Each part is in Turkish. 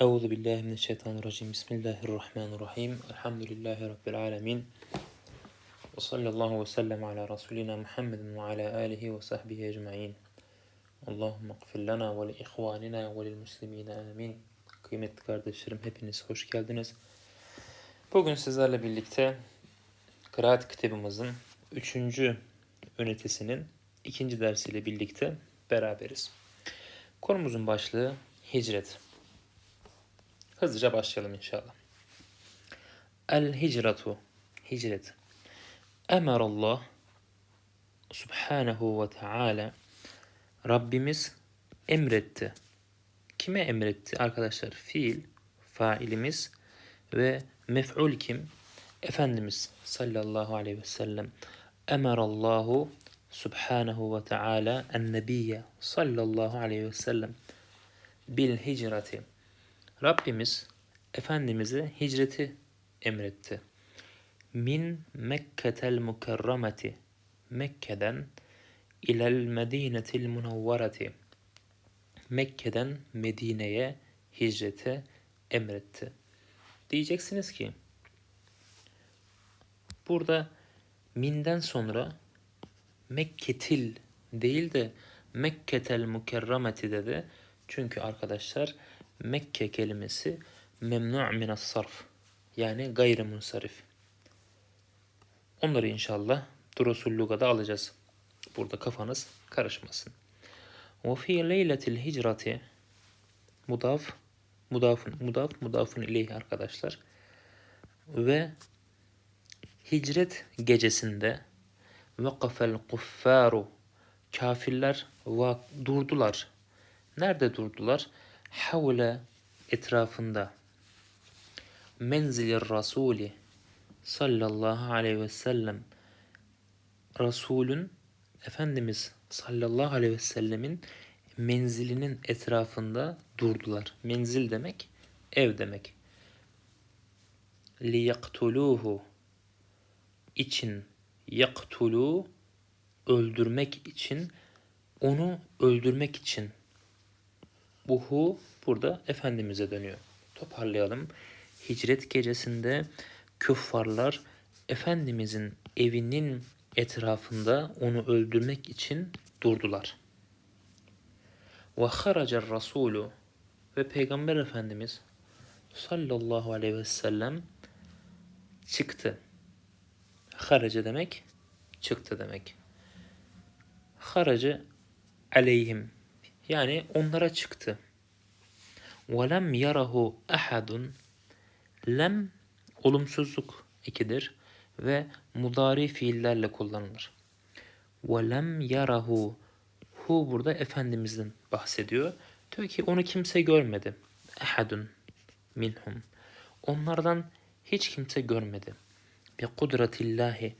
Euzu billahi mineşşeytanirracim. Bismillahirrahmanirrahim. Elhamdülillahi rabbil alamin. Ve sallallahu ve sellem ala rasulina Muhammedin ve ala alihi ve sahbihi ecmaîn. Allahumme gfir lana ve li ihvanina ve lil muslimina amin. Kıymetli kardeşlerim hepiniz hoş geldiniz. Bugün sizlerle birlikte kıraat kitabımızın 3. ünitesinin ikinci dersiyle birlikte beraberiz. Konumuzun başlığı hicret. Hızlıca başlayalım inşallah. El hicratu hicret. Emarallah Subhanahu ve Teala Rabbimiz emretti. Kime emretti arkadaşlar? Fiil, failimiz ve mef'ul kim? Efendimiz sallallahu aleyhi ve sellem. Emarallahu Subhanahu ve Teala en nebiyye sallallahu aleyhi ve sellem bil hicrati. Rabbimiz Efendimiz'e hicreti emretti. Min Mekketel mukerrameti Mekke'den ilel medinetil munavvarati Mekke'den Medine'ye hicrete emretti. Diyeceksiniz ki burada minden sonra Mekketil değil de Mekketel mukerrameti dedi. Çünkü arkadaşlar Mekke kelimesi memnu' minas sarf. Yani gayrimunsarif. Onları inşallah Durusul Luga'da alacağız. Burada kafanız karışmasın. Ve fi leyletil hicrati mudaf mudafun mudaf mudafun ileyhi arkadaşlar. Ve hicret gecesinde vakafel kuffaru kafirler durdular. Nerede durdular? Havle etrafında menzilir Rasuli sallallahu aleyhi ve sellem Resulün Efendimiz sallallahu aleyhi ve sellemin menzilinin etrafında durdular. Menzil demek ev demek. Li yaktuluhu için yaktulu öldürmek için onu öldürmek için bu hu burada Efendimiz'e dönüyor. Toparlayalım. Hicret gecesinde küffarlar Efendimiz'in evinin etrafında onu öldürmek için durdular. Ve haracar Rasulü ve Peygamber Efendimiz sallallahu aleyhi ve sellem çıktı. Haraca demek çıktı demek. Haraca aleyhim yani onlara çıktı. وَلَمْ يَرَهُ اَحَدٌ Lem olumsuzluk ikidir ve mudari fiillerle kullanılır. وَلَمْ يَرَهُ Hu burada Efendimiz'den bahsediyor. Diyor ki onu kimse görmedi. Ehadun minhum. Onlardan hiç kimse görmedi. Bi kudretillahi.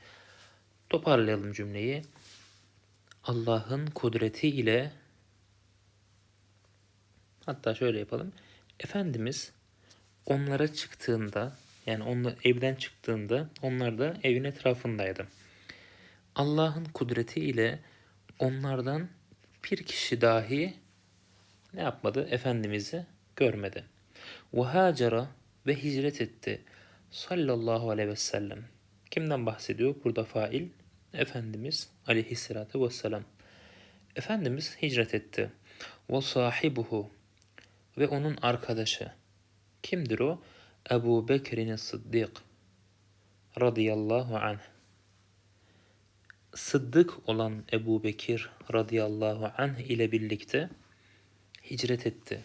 Toparlayalım cümleyi. Allah'ın kudreti ile Hatta şöyle yapalım. Efendimiz onlara çıktığında yani onlar evden çıktığında onlar da evin etrafındaydı. Allah'ın kudreti ile onlardan bir kişi dahi ne yapmadı? Efendimiz'i görmedi. Ve hacera ve hicret etti. Sallallahu aleyhi ve sellem. Kimden bahsediyor? Burada fail. Efendimiz aleyhissalatü vesselam. Efendimiz hicret etti. Ve sahibuhu ve onun arkadaşı. Kimdir o? Ebu Bekir'in Sıddık radıyallahu anh. Sıddık olan Ebu Bekir radıyallahu anh ile birlikte hicret etti.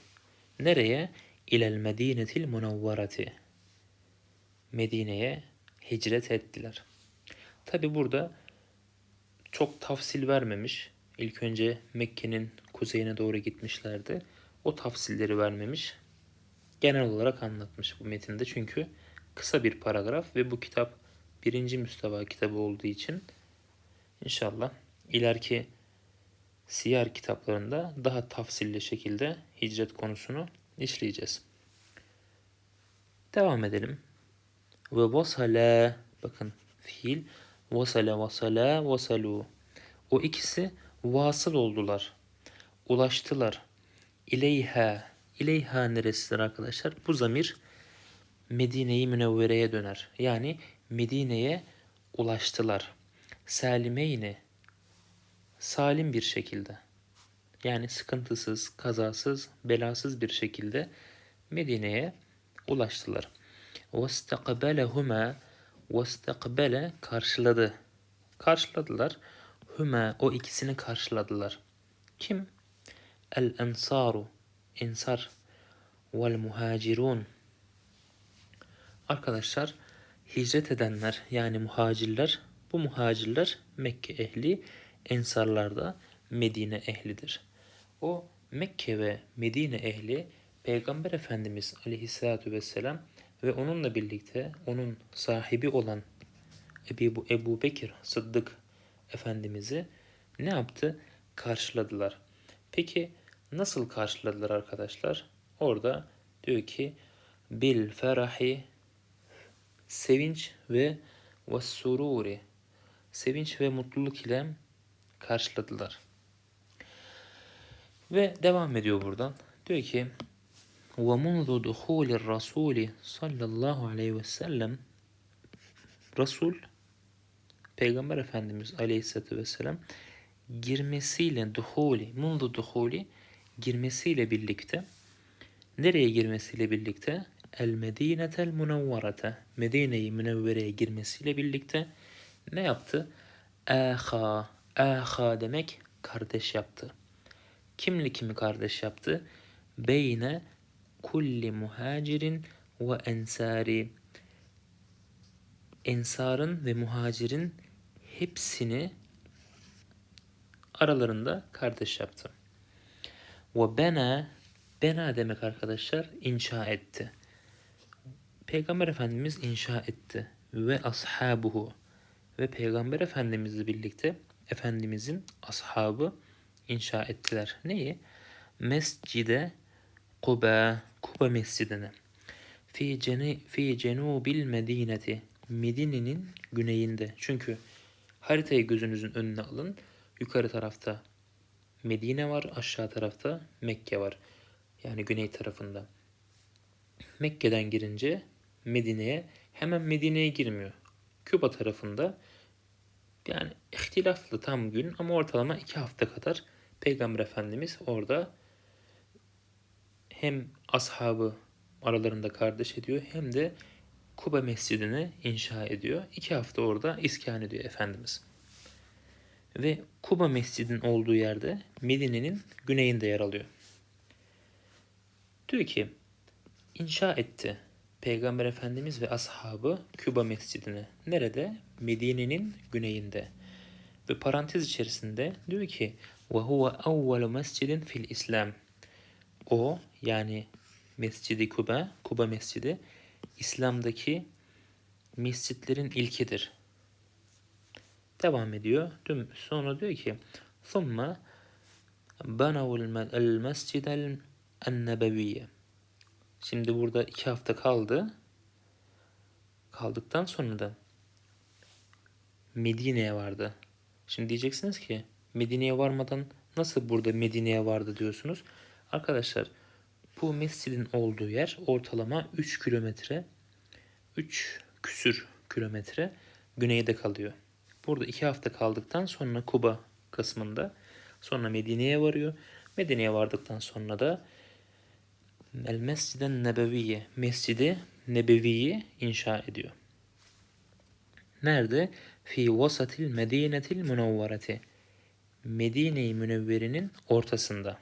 Nereye? İlel Medinetil Munavvarati. Medine'ye hicret ettiler. Tabi burada çok tafsil vermemiş. İlk önce Mekke'nin kuzeyine doğru gitmişlerdi o tafsilleri vermemiş. Genel olarak anlatmış bu metinde çünkü kısa bir paragraf ve bu kitap birinci müsteva kitabı olduğu için inşallah ileriki siyer kitaplarında daha tafsilli şekilde hicret konusunu işleyeceğiz. Devam edelim. Ve vasale bakın fiil vasale vasala vasalu. O ikisi vasıl oldular. Ulaştılar ileyha İleyha neresidir arkadaşlar? Bu zamir Medine-i Münevvere'ye döner. Yani Medine'ye ulaştılar. Salimeyni salim bir şekilde yani sıkıntısız, kazasız, belasız bir şekilde Medine'ye ulaştılar. وَاسْتَقْبَلَهُمَا وَاسْتَقْبَلَ karşıladı. Karşıladılar. Hüma o ikisini karşıladılar. Kim? El ensaru ensar vel muhacirun Arkadaşlar hicret edenler yani muhacirler bu muhacirler Mekke ehli ensarlar da Medine ehlidir. O Mekke ve Medine ehli Peygamber Efendimiz Aleyhisselatü Vesselam ve onunla birlikte onun sahibi olan Ebu, Ebu Bekir Sıddık Efendimiz'i ne yaptı? Karşıladılar. Peki nasıl karşıladılar arkadaşlar? Orada diyor ki bil ferahi sevinç ve ve sururi sevinç ve mutluluk ile karşıladılar. Ve devam ediyor buradan. Diyor ki وَمُنْذُ دُخُولِ الرَّسُولِ sallallahu aleyhi ve sellem Resul Peygamber Efendimiz Aleyhisselatü Vesselam girmesiyle duhuli, mundu duhuli girmesiyle birlikte nereye girmesiyle birlikte el medinetel munevvarete Medine-i Münevvere'ye girmesiyle birlikte ne yaptı? Aha, aha demek kardeş yaptı. Kimli kimi kardeş yaptı? Beyne kulli muhacirin ve ensari. Ensarın ve muhacirin hepsini aralarında kardeş yaptı. Ve bena, bena demek arkadaşlar inşa etti. Peygamber Efendimiz inşa etti. Ve ashabuhu ve Peygamber Efendimizle birlikte Efendimizin ashabı inşa ettiler. Neyi? Mescide Kuba, Kuba mescidini. Fi, ceni, fi cenubil medineti. Medine'nin güneyinde. Çünkü haritayı gözünüzün önüne alın. Yukarı tarafta Medine var, aşağı tarafta Mekke var. Yani güney tarafında. Mekke'den girince Medine'ye hemen Medine'ye girmiyor. Küba tarafında yani ihtilaflı tam gün ama ortalama iki hafta kadar Peygamber Efendimiz orada hem ashabı aralarında kardeş ediyor hem de Kuba Mescidini inşa ediyor. İki hafta orada iskan ediyor Efendimiz Ve Kuba Mescidin olduğu yerde Medine'nin güneyinde yer alıyor. Diyor ki inşa etti Peygamber Efendimiz ve ashabı Küba Mescidini. Nerede? Medine'nin güneyinde. Ve parantez içerisinde diyor ki وَهُوَ اَوَّلُ مَسْجِدٍ fil İslam. O yani Mescidi Kuba, Kuba Mescidi İslam'daki mescitlerin ilkidir. Devam ediyor. Dün sonra diyor ki ثُمَّ بَنَوُ الْمَسْجِدَ النَّبَوِيَّ Şimdi burada iki hafta kaldı. Kaldıktan sonra da Medine'ye vardı. Şimdi diyeceksiniz ki Medine'ye varmadan nasıl burada Medine'ye vardı diyorsunuz. Arkadaşlar bu mescidin olduğu yer ortalama 3 kilometre 3 küsür kilometre güneyde kalıyor. Burada 2 hafta kaldıktan sonra Kuba kısmında sonra Medine'ye varıyor. Medine'ye vardıktan sonra da El Mesciden Nebeviye, Mescidi Nebevi'yi inşa ediyor. Nerede? Fi vasatil medinetil münevvereti. Medine-i Münevvere'nin ortasında.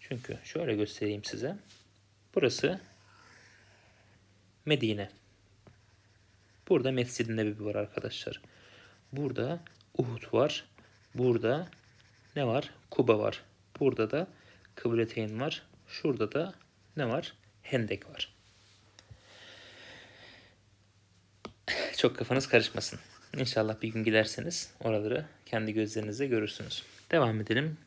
Çünkü şöyle göstereyim size. Burası Medine. Burada Mescid-i Nebevi var arkadaşlar. Burada Uhud var. Burada ne var? Kuba var. Burada da Kıbleteyn var. Şurada da ne var? Hendek var. Çok kafanız karışmasın. İnşallah bir gün giderseniz oraları kendi gözlerinizle görürsünüz. Devam edelim.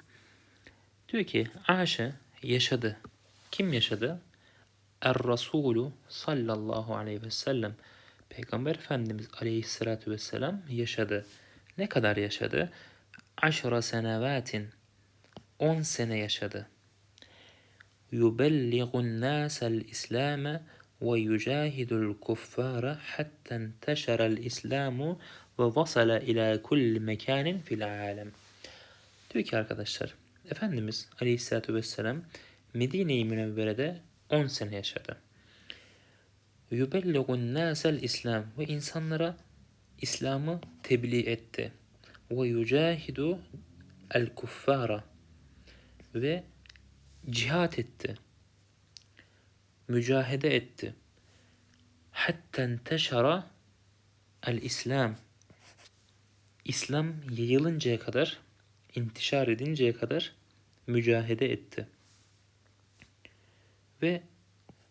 Diyor ki Ayşe yaşadı. Kim yaşadı? Er-Resulü sallallahu aleyhi ve sellem. Peygamber Efendimiz aleyhissalatü vesselam yaşadı. Ne kadar yaşadı? Aşra senevatin. 10 sene yaşadı. Yubelligun nâsel İslâme ve yucahidul kuffâre hatten teşerel İslâmu ve vasala ila kulli mekanin fil alem. Diyor ki arkadaşlar, Efendimiz Aleyhisselatü Vesselam Medine-i Münevvere'de 10 sene yaşadı. Yubelligun nasel İslam ve insanlara İslam'ı tebliğ etti. Ve yucahidu el kuffara ve cihat etti. Mücahede etti. Hatta enteşara el İslam. İslam yayılıncaya kadar, intişar edinceye kadar mücahede etti. Ve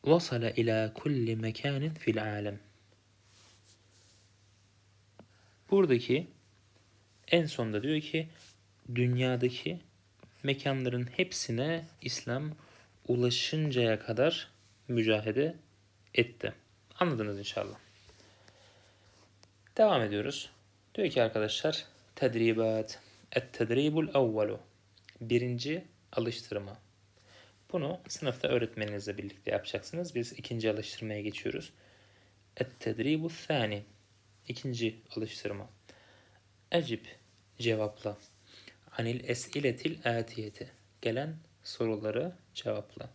vasala ila kulli mekanin fil alem. Buradaki en sonda diyor ki dünyadaki mekanların hepsine İslam ulaşıncaya kadar mücahede etti. Anladınız inşallah. Devam ediyoruz. Diyor ki arkadaşlar tedribat. Et-tedribul evvelu. Birinci alıştırma. Bunu sınıfta öğretmeninizle birlikte yapacaksınız. Biz ikinci alıştırmaya geçiyoruz. Et-tedribu thani. İkinci alıştırma. Ecib cevapla. Anil esiletil atiyeti. Gelen soruları cevapla.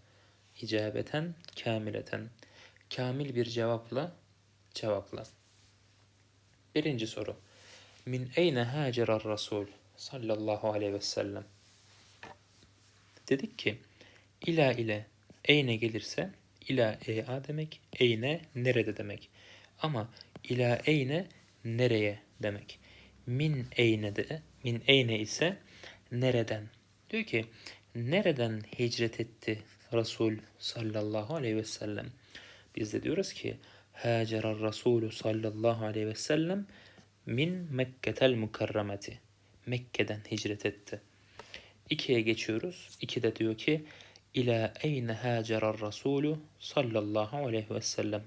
İcabeten kamileten. Kamil bir cevapla cevapla. Birinci soru. Min eyne hacerar Rasul sallallahu aleyhi ve sellem. Dedik ki ila ile eyne gelirse ila ea demek, eyne nerede demek. Ama ila eyne nereye demek. Min eyne de min eyne ise nereden. Diyor ki nereden hicret etti Resul sallallahu aleyhi ve sellem. Biz de diyoruz ki Hacerar Resulü sallallahu aleyhi ve sellem min Mekketel mukarrameti. Mekke'den hicret etti. İkiye geçiyoruz. İki de diyor ki İlâ eyne hacerar Resulü sallallahu aleyhi ve sellem.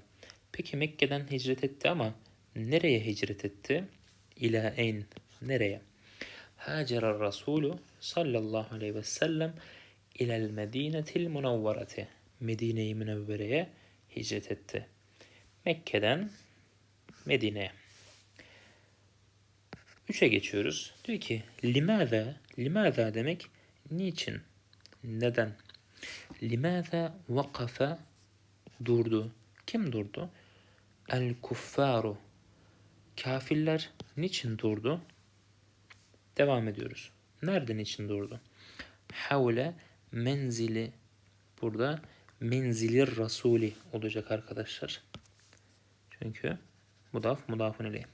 Peki Mekke'den hicret etti ama nereye hicret etti? İlâ eyn nereye? Hacerar Resulü sallallahu aleyhi ve sellem ilel medinetil munavvarati. Medine-i Münevvere'ye hicret etti. Mekke'den Medine'ye. Üçe geçiyoruz. Diyor ki limâzâ, limâzâ demek niçin, neden? Limâzâ vakafa durdu. Kim durdu? El kuffaru. Kafirler niçin durdu? Devam ediyoruz. Nereden için durdu? Havle menzili. Burada menzilir rasuli olacak arkadaşlar. Çünkü mudaf mudafun ileyh.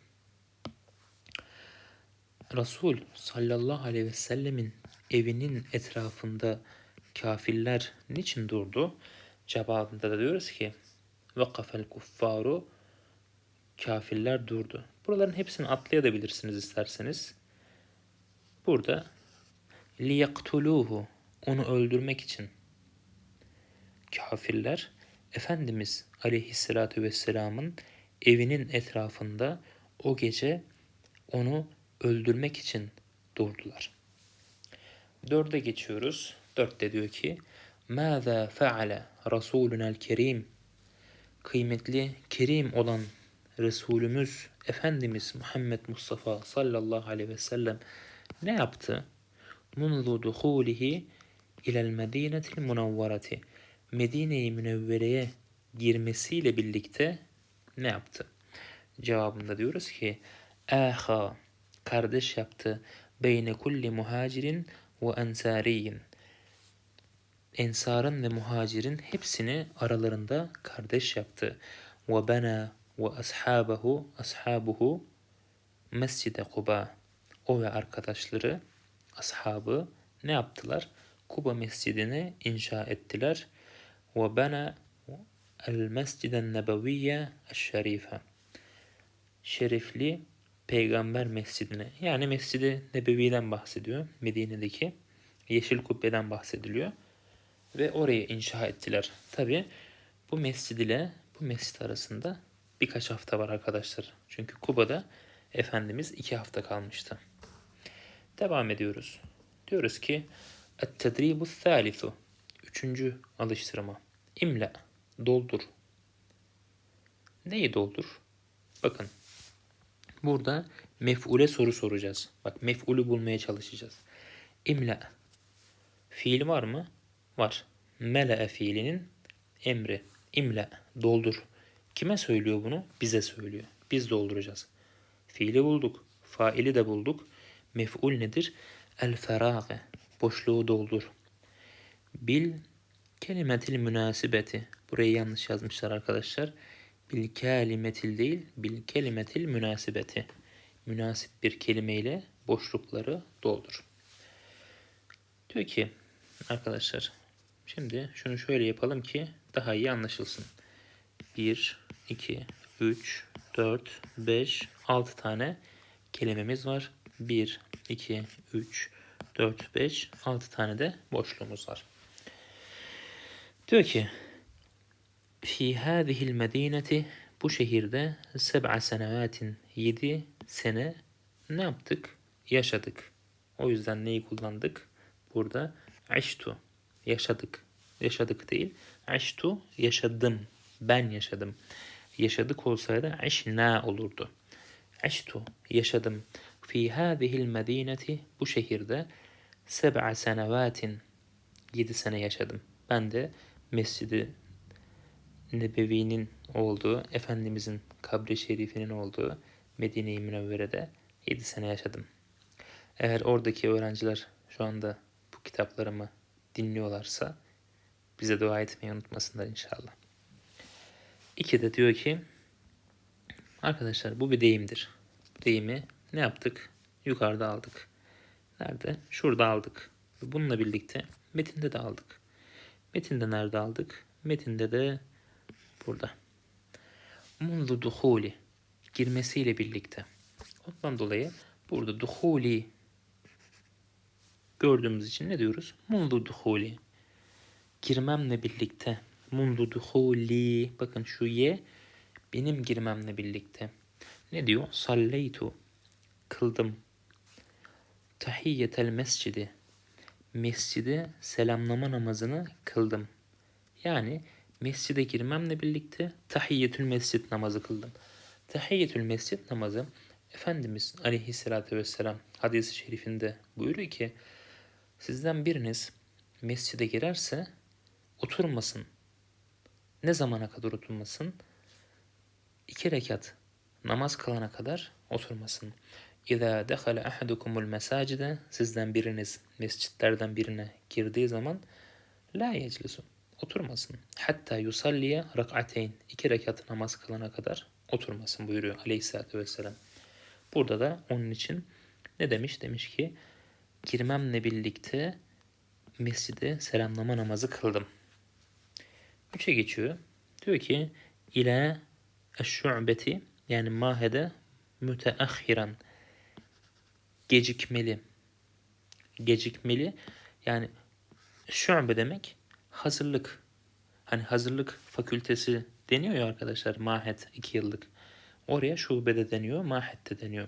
Resul sallallahu aleyhi ve sellemin evinin etrafında kafirler niçin durdu? Cevabında da diyoruz ki vakafel kuffaru kafirler durdu. Buraların hepsini atlayabilirsiniz isterseniz. Burada liyaktuluhu onu öldürmek için kafirler Efendimiz aleyhissalatü vesselamın evinin etrafında o gece onu öldürmek için durdular. Dörde geçiyoruz. Dörtte diyor ki ماذا feale Resulünel Kerim kıymetli kerim olan Resulümüz Efendimiz Muhammed Mustafa sallallahu aleyhi ve sellem ne yaptı? Munzu duhulihi ilel medinetil munavvarati Medine-i Münevvere'ye girmesiyle birlikte ne yaptı? Cevabında diyoruz ki Aha kardeş yaptı beyne kulli muhacirin ve ensariyin Ensarın ve muhacirin hepsini aralarında kardeş yaptı. Ve bena ve ashabahu ashabuhu Mescide Kuba. O ve arkadaşları, ashabı ne yaptılar? Kuba mescidini inşa ettiler. Ve bana el mesciden nebeviyye şerife. Şerifli peygamber mescidine yani mescidi nebeviden bahsediyor. Medine'deki yeşil kubbeden bahsediliyor. Ve orayı inşa ettiler. Tabi bu mescid ile bu mescid arasında birkaç hafta var arkadaşlar. Çünkü Kuba'da Efendimiz iki hafta kalmıştı. Devam ediyoruz. Diyoruz ki Et-tedribu thalithu. Üçüncü alıştırma. İmla. Doldur. Neyi doldur? Bakın. Burada mef'ule soru soracağız. Bak mef'ulü bulmaya çalışacağız. İmla. Fiil var mı? Var. Mele'e fiilinin emri. İmla. Doldur. Kime söylüyor bunu? Bize söylüyor. Biz dolduracağız. Fiili bulduk. Faili de bulduk. Mef'ul nedir? El ferage. Boşluğu doldur. Bil kelimetil münasibeti. Burayı yanlış yazmışlar arkadaşlar. Bil kelimetil değil, bil kelimetil münasibeti. Münasip bir kelimeyle boşlukları doldur. Diyor ki arkadaşlar şimdi şunu şöyle yapalım ki daha iyi anlaşılsın. 1, 2, 3, 4, 5, 6 tane kelimemiz var. 1, 2, 3, 4, 5, 6 tane de boşluğumuz var. Diyor ki Fi hâzihil medîneti bu şehirde seb'a senevatin 7 sene ne yaptık? Yaşadık. O yüzden neyi kullandık? Burada aştu yaşadık. Yaşadık değil. Aştu yaşadım. Ben yaşadım. Yaşadık olsaydı aşna olurdu. Aştu yaşadım. Fi hâzihil medîneti bu şehirde seb'a senevatin 7 sene yaşadım. Ben de Mescidi Nebevi'nin olduğu, Efendimizin kabri şerifinin olduğu Medine-i Münevvere'de 7 sene yaşadım. Eğer oradaki öğrenciler şu anda bu kitaplarımı dinliyorlarsa bize dua etmeyi unutmasınlar inşallah. İki de diyor ki arkadaşlar bu bir deyimdir. Deyimi ne yaptık? Yukarıda aldık. Nerede? Şurada aldık. Bununla birlikte metinde de aldık. Metinde nerede aldık? Metinde de burada. Mundu duhuli girmesiyle birlikte. Ondan dolayı burada duhuli gördüğümüz için ne diyoruz? Mundu duhuli. Girmemle birlikte. Mundu duhuli. Bakın şu ye benim girmemle birlikte. Ne diyor? Salleytu. Kıldım. Tahiyyetel mescidi. Mescide selamlama namazını kıldım. Yani mescide girmemle birlikte tahiyyetül mescid namazı kıldım. Tahiyyetül mescid namazı Efendimiz aleyhissalatü vesselam hadisi şerifinde buyuruyor ki sizden biriniz mescide girerse oturmasın. Ne zamana kadar oturmasın? İki rekat namaz kılana kadar oturmasın. İza dekhala ahadukumul mesacide sizden biriniz mescitlerden birine girdiği zaman la yeclisu oturmasın. Hatta yusalliye rak'ateyn iki rekat namaz kılana kadar oturmasın buyuruyor aleyhissalatü vesselam. Burada da onun için ne demiş? Demiş ki girmemle birlikte mescide selamlama namazı kıldım. Üçe geçiyor. Diyor ki ila eşşu'beti yani mahede müteahhiran gecikmeli. Gecikmeli yani şube demek hazırlık. Hani hazırlık fakültesi deniyor ya arkadaşlar mahet 2 yıllık. Oraya şubede deniyor, mahette deniyor.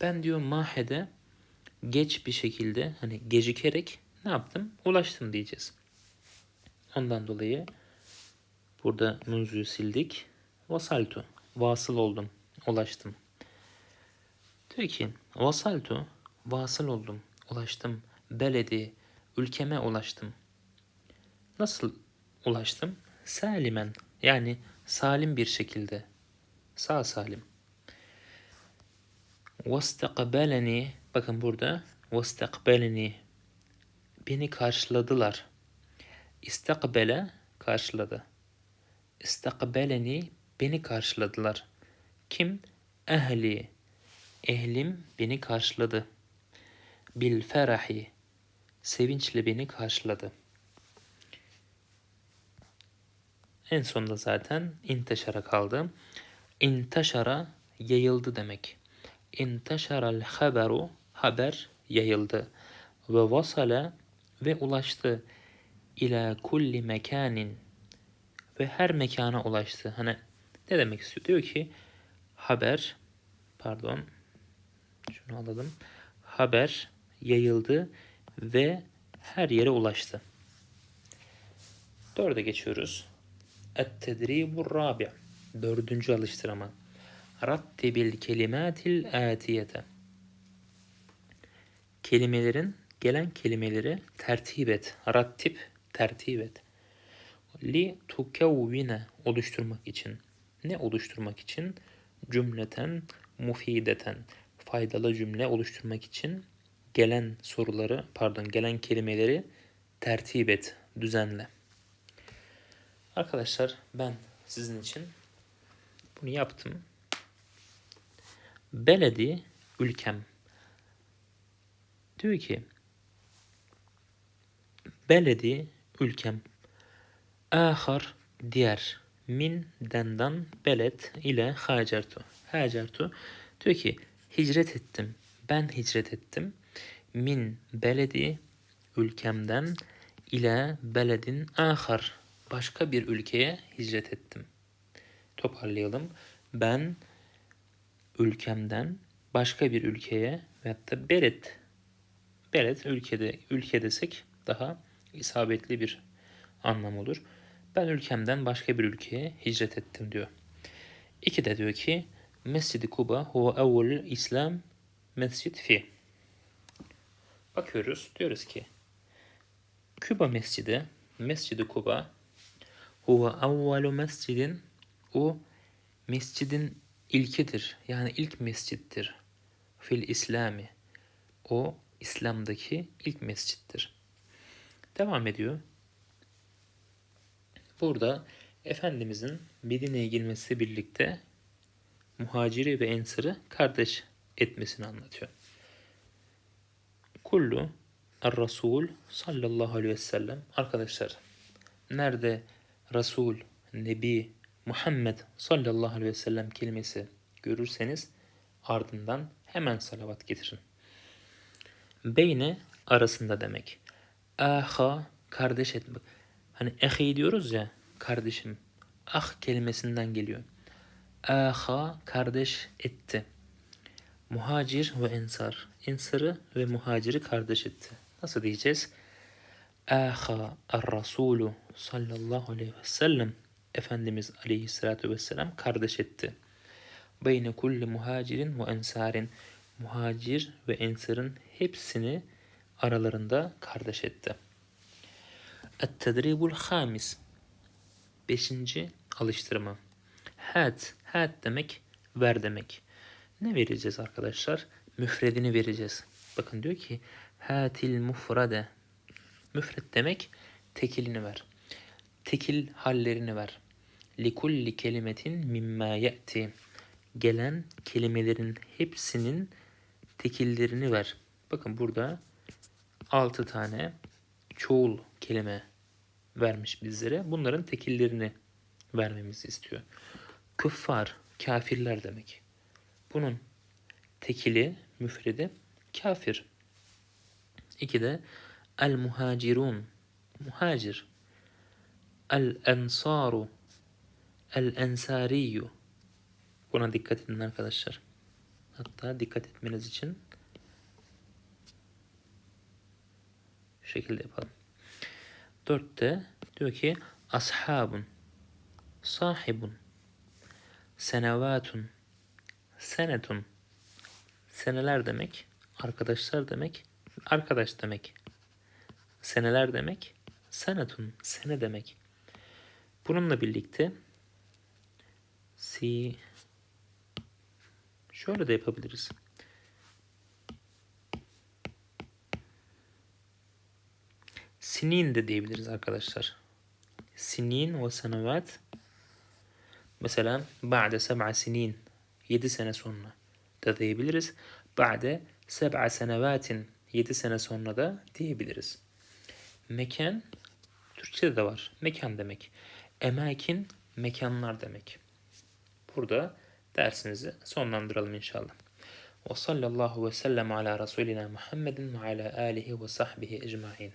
Ben diyor mahede geç bir şekilde hani gecikerek ne yaptım? Ulaştım diyeceğiz. Ondan dolayı burada munzuyu sildik. Vasaltu. Vasıl oldum. Ulaştım. Diyor ki vasaltu. Vasıl oldum. Ulaştım. Beledi. Ülkeme ulaştım. Nasıl ulaştım? Salimen. Yani salim bir şekilde. Sağ salim. Vestekbeleni. Bakın burada. Vestekbeleni. Beni karşıladılar. İstakbele karşıladı. İstakbeleni beni karşıladılar. Kim? Ehli. Ehlim beni karşıladı. Bil ferahi. Sevinçle beni karşıladı. En sonunda zaten inteşara kaldı. İnteşara yayıldı demek. İnteşaral haberu haber yayıldı. Ve vasale ve ulaştı ila kulli mekanin ve her mekana ulaştı. Hani ne demek istiyor? Diyor ki haber pardon şunu alalım. Haber yayıldı ve her yere ulaştı. Dörde geçiyoruz. Et-tedribur rabi' Dördüncü alıştırma. Rattibil kelimatil atiyete. Kelimelerin, gelen kelimeleri tertip et. Rattip, tertip et. Li tukevvine oluşturmak için. Ne oluşturmak için? Cümleten mufideten. Faydalı cümle oluşturmak için gelen soruları, pardon gelen kelimeleri tertip et, düzenle. Arkadaşlar ben sizin için bunu yaptım. Beledi ülkem. Diyor ki Beledi ülkem. Ahar diğer min dendan belet ile hacertu. Hacertu diyor ki hicret ettim. Ben hicret ettim. Min beledi ülkemden ile beledin ahar başka bir ülkeye hicret ettim. Toparlayalım. Ben ülkemden başka bir ülkeye veyahut da Beret Beret ülkede ülke desek daha isabetli bir anlam olur. Ben ülkemden başka bir ülkeye hicret ettim diyor. İki de diyor ki Mescid-i Kuba huve evvelül İslam mescid fi. Bakıyoruz diyoruz ki Küba Mescidi, Mescid-i Kuba huve evvelu mescidin o mescidin ilkidir. Yani ilk mescittir. Fil İslami. O İslam'daki ilk mescittir. Devam ediyor. Burada Efendimizin Medine'ye girmesi birlikte muhaciri ve ensarı kardeş etmesini anlatıyor. Kullu Er-Rasul sallallahu aleyhi ve sellem arkadaşlar nerede Resul, Nebi, Muhammed sallallahu aleyhi ve sellem kelimesi görürseniz ardından hemen salavat getirin. Beyne arasında demek. Aha kardeş etmek. Hani ehi diyoruz ya kardeşim. Ah kelimesinden geliyor. Aha kardeş etti. Muhacir ve ensar. Ensarı ve muhaciri kardeş etti. Nasıl diyeceğiz? Aha ar-Rasulü sallallahu aleyhi ve sellem Efendimiz aleyhissalatu vesselam kardeş etti. Beyne kulli muhacirin ve ensarin muhacir ve ensarın hepsini aralarında kardeş etti. Et-tedribul hamis Beşinci alıştırma. Hat, hat demek ver demek. Ne vereceğiz arkadaşlar? Müfredini vereceğiz. Bakın diyor ki hatil mufrade. Müfred demek tekilini ver. Tekil hallerini ver. Likulli kelimetin mimma ye'ti. Gelen kelimelerin hepsinin tekillerini ver. Bakın burada altı tane çoğul kelime vermiş bizlere. Bunların tekillerini vermemizi istiyor. Küffar, kafirler demek. Bunun tekili, müfredi kafir. İki de el muhacirun, muhacir. El ensaru, el ensariyu. Buna dikkat edin arkadaşlar. Hatta dikkat etmeniz için şu şekilde yapalım. Dörtte diyor ki ashabun, sahibun, senevatun, senetun. Seneler demek, arkadaşlar demek, arkadaş demek. Seneler demek, senetun, sene demek. Bununla birlikte si şöyle de yapabiliriz. Sinin de diyebiliriz arkadaşlar. Sinin ve senevat mesela ba'de seb'a sinin 7 sene sonra da diyebiliriz. Ba'de seb'a senevatin 7 sene sonra da diyebiliriz. Mekan Türkçe'de de var. Mekan demek. Emakin mekanlar demek. Burada dersimizi sonlandıralım inşallah. Ve sallallahu ve sellem ala Resulina Muhammedin ve ala alihi ve sahbihi ecmain.